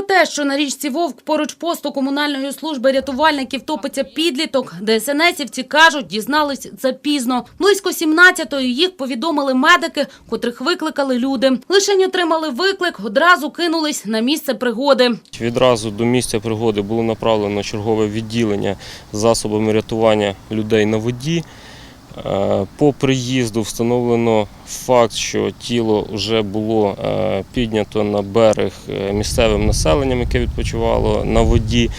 Про те, що на річці Вовк поруч посту комунальної служби рятувальників топиться підліток, ДСНСівці кажуть, дізнались запізно. Близько 17-ї їх повідомили медики, котрих викликали люди. Лишень отримали виклик, одразу кинулись на місце пригоди. Відразу до місця пригоди було направлено чергове відділення засобами рятування людей на воді. Е, По приїзду встановлено факт, що тіло вже було е, піднято на берег е, місцевим населенням, яке відпочивало на воді.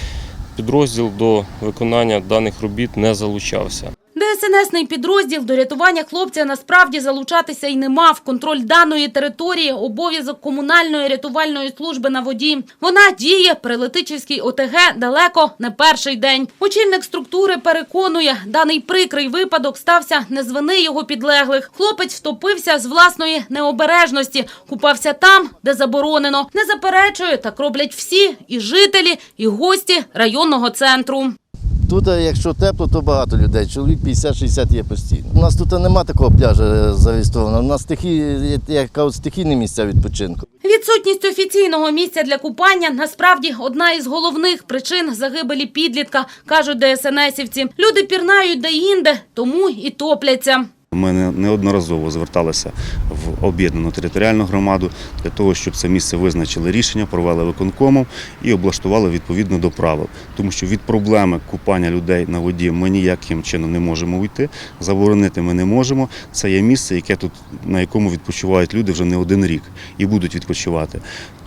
Підрозділ до виконання даних робіт не залучався. ДСНСний підрозділ до рятування хлопця насправді залучатися й не мав. Контроль даної території – обов'язок комунальної рятувальної служби на воді. Вона діє при Летичівській ОТГ далеко не перший день. Очільник структури переконує, даний прикрий випадок стався не з вини його підлеглих. Хлопець втопився з власної необережності, купався там, де заборонено. Не заперечує, так роблять всі – і жителі, і гості районного центру. Тут, е, якщо тепло, то багато людей. Чоловік 50-60 є постійно. У нас тут нема такого пляжу е, зареєстрованого. У нас стихі, яка стихійні місця відпочинку. Відсутність офіційного місця для купання насправді одна із головних причин загибелі підлітка, кажуть ДСНСівці. Люди пірнають де-інде, тому і топляться. Ми неодноразово зверталися в об'єднану територіальну громаду для того, щоб це місце визначили рішення, провели виконкомом і облаштували відповідно до правил. Тому що від проблеми купання людей на воді ми ніяким чином не можемо уйти, заборонити ми не можемо. Це є місце, яке тут на якому відпочивають люди вже не один рік і будуть відпочивати.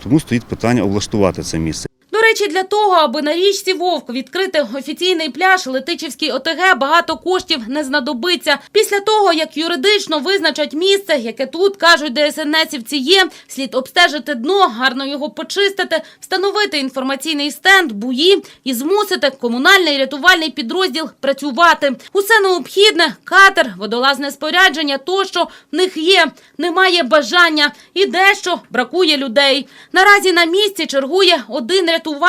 Тому стоїть питання облаштувати це місце. Речі, для того, аби на річці Вовк відкрити офіційний пляж Летичівській ОТГ, багато коштів не знадобиться. Після того, як юридично визначать місце, яке тут, кажуть ДСНСівці, є, слід обстежити дно, гарно його почистити, встановити інформаційний стенд, буї і змусити комунальний рятувальний підрозділ працювати. Усе необхідне, катер, водолазне спорядження тощо в них є. Немає бажання і дещо бракує людей. Наразі на місці чергує один рятувальник,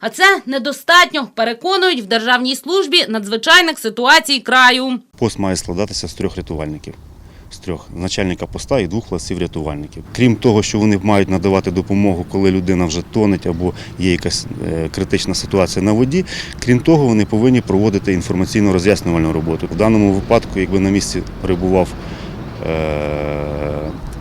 а це недостатньо, переконують в Державній службі надзвичайних ситуацій краю. Пост має складатися з трьох рятувальників. З трьох начальника поста і двох класів рятувальників. Крім того, що вони мають надавати допомогу, коли людина вже тонеть або є якась е, критична ситуація на воді. Крім того, вони повинні проводити інформаційно роз'яснювальну роботу. В даному випадку, якби на місці перебував.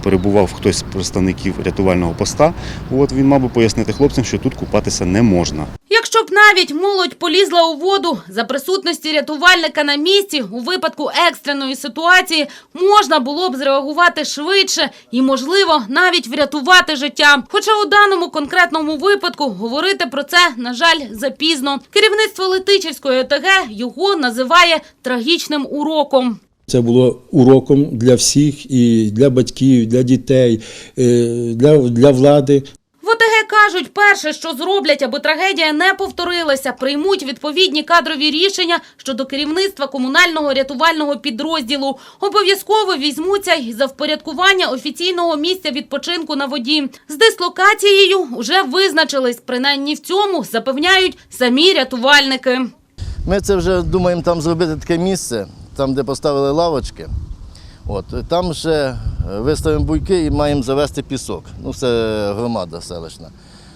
Перебував хтось з представників рятувального поста, от він мав би пояснити хлопцям, що тут купатися не можна. Якщо б навіть молодь полізла у воду за присутності рятувальника на місці, у випадку екстреної ситуації можна було б зреагувати швидше і, можливо, навіть врятувати життя. Хоча у даному конкретному випадку говорити про це, на жаль, запізно. Керівництво Летичівської ОТГ його називає трагічним уроком. Це було уроком для всіх, і для батьків, для дітей, е, для, для влади. В ОТГ кажуть, перше, що зроблять, аби трагедія не повторилася, приймуть відповідні кадрові рішення щодо керівництва комунального рятувального підрозділу. Обов'язково візьмуться й за впорядкування офіційного місця відпочинку на воді. З дислокацією вже визначились. Принаймні в цьому запевняють самі рятувальники. Ми це вже думаємо там зробити таке місце, там, де поставили лавочки. От, там ще е, виставимо буйки і маємо завести пісок. Ну, це громада селищна.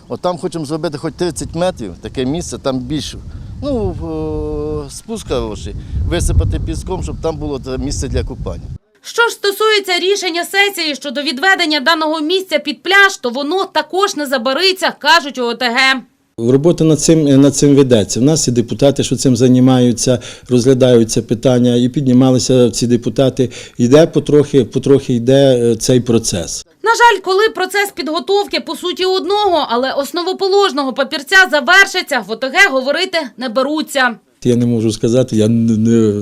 От там хочемо зробити хоч 30 метрів, таке місце, там більш ну, о, спуск хороший, висипати піском, щоб там було місце для купання. Що ж стосується рішення сесії щодо відведення даного місця під пляж, то воно також не забариться, кажуть у ОТГ. Робота над цим, над цим ведеться. У нас і депутати, що цим займаються, розглядаються питання і піднімалися ці депутати. Йде потрохи, потрохи йде е, цей процес. На жаль, коли процес підготовки по суті одного, але основоположного папірця завершиться, в ОТГ говорити не беруться. Я не можу сказати, я не,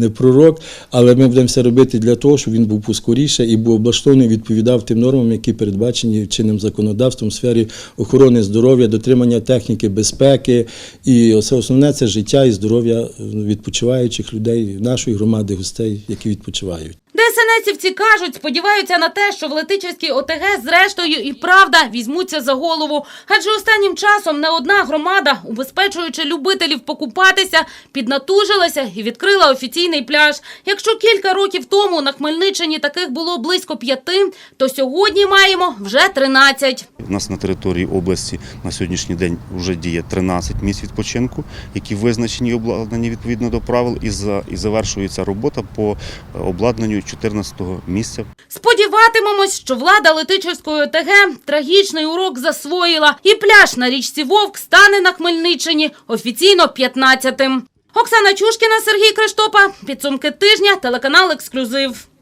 не, пророк, але ми будемо все робити для того, щоб він був поскоріше і був облаштований, відповідав тим нормам, які передбачені чинним законодавством в сфері охорони здоров'я, дотримання техніки безпеки. І все основне це життя і здоров'я відпочиваючих людей, нашої громади, гостей, які відпочивають. ДСНСівці кажуть, сподіваються на те, що в Летичівській ОТГ зрештою і правда візьмуться за голову. Адже останнім часом не одна громада, убезпечуючи любителів покупатися, піднатужилася і відкрила офіційний пляж. Якщо кілька років тому на Хмельниччині таких було близько п'яти, то сьогодні маємо вже 13. У нас на території області на сьогоднішній день вже діє 13 місць відпочинку, які визначені обладнані відповідно до правил, і, за, і завершується робота по обладнанню 14-го місця Сподіватимемось, що влада Летичівської ОТГ трагічний урок засвоїла, і пляж на річці Вовк стане на Хмельниччині офіційно 15-тим. Оксана Чушкіна, Сергій Криштопа. Підсумки тижня. Телеканал Ексклюзив.